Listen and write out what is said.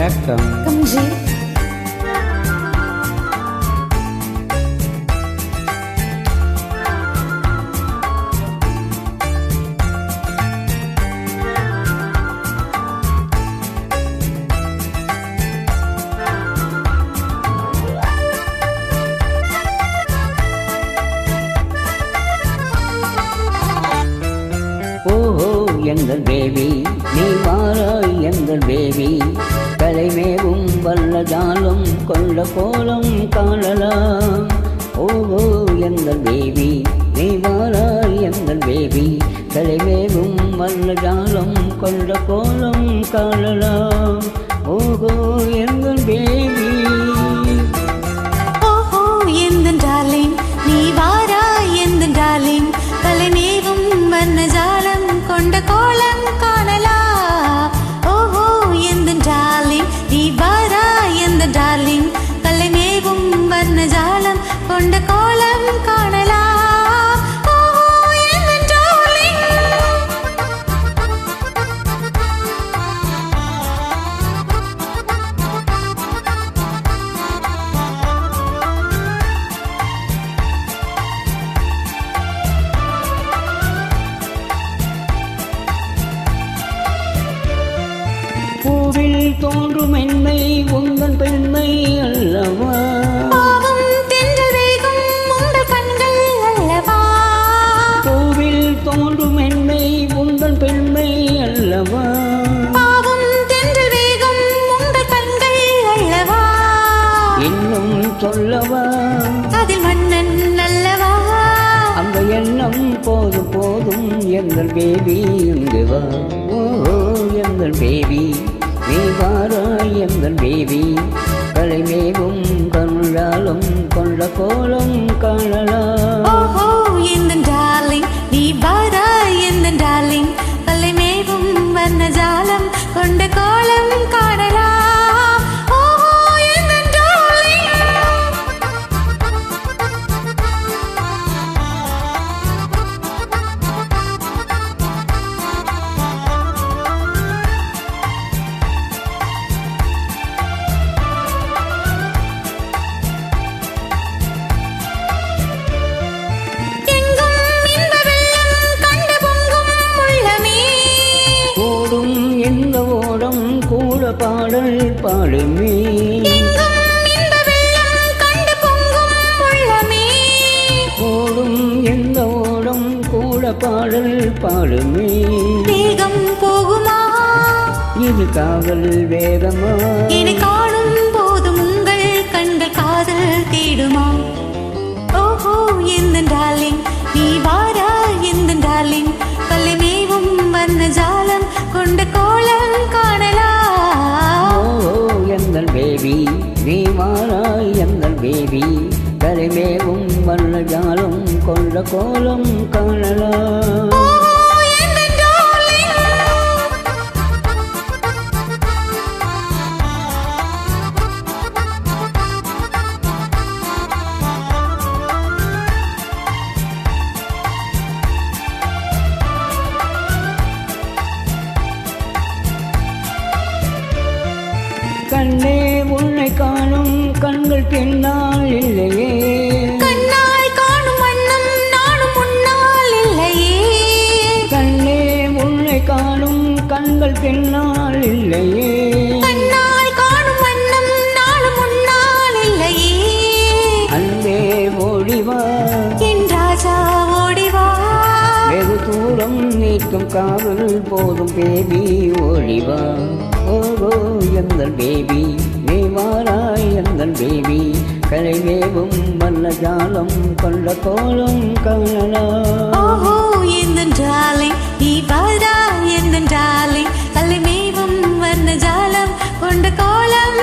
வணக்கம். கம்ஜி. ஓஹோ எங்கள் பேபி நீ வாராய் எங்கள் பேபி தலைமேவும் வல்ல ஜாலம் கொண்ட கோலம் காணலாம். ஓஹோ எங்கள் பேபி நீ வாராய் எங்கள் பேபி தலைமேவும் வல்ல ஜாலம் கொண்ட கோலம் காணலாம். தோன்றும் என்னை உங்கள் கண்கள் அல்லவா? பூவில் தோன்றும் என்னை உங்கள் கண்கள் அல்லவா? இன்னும் சொல்லவா? அதில் மன்னன் அல்லவா? அந்த எண்ணம் போதும் போதும் எங்கள் பேபி இங்கு வா. ஓ எங்கள் பேபி நீ வாராய் எங்கள் பேபி கலைமேவும் கருளாலும் கொண்ட கோலம் காணலாம். பாடல் பாடுமே. ஓடும் எந்த ஓடம் கூட பாடல் பாடுமே. வேகம் போகுமா இது காதல் வேதமா? இனி காணும் போதும் உங்கள் கண்கள் காதல் தேடுமா? ஓஹோ எந்த டார்லிங்? தேவி பேபி கரைமேவும் வண்ண ஜாலம் கொண்ட கோலம் காணலாம். கண்ணே கண்கள் பின்னால் இல்லையே. கண்ணால் காணும் வண்ணம் நானும் முன்னால் இல்லையே. கண்ணே உன்னை காணும் கண்கள் பின்னால் இல்லையே. கண்ணால் காணும் வண்ணம் நானும் முன்னால் இல்லையே. அன்பே ஓடிவா. என் ராஜா ஓடிவா. வெகு தூரம் நீக்கும் காவல் போதும் பேபி ஓடிவா. ஓஹோ எங்கள் பேபி. மாறாய் எந்தன் தேவி கலைவேவும் வல்ல ஜாலம் கொண்ட கோலம் காணலாம் ஓஹோ எந்த டார்லிங் நீ வாரா எந்த டார்லிங் கல்லை மேவும் ஜாலம் கொண்ட கோலம்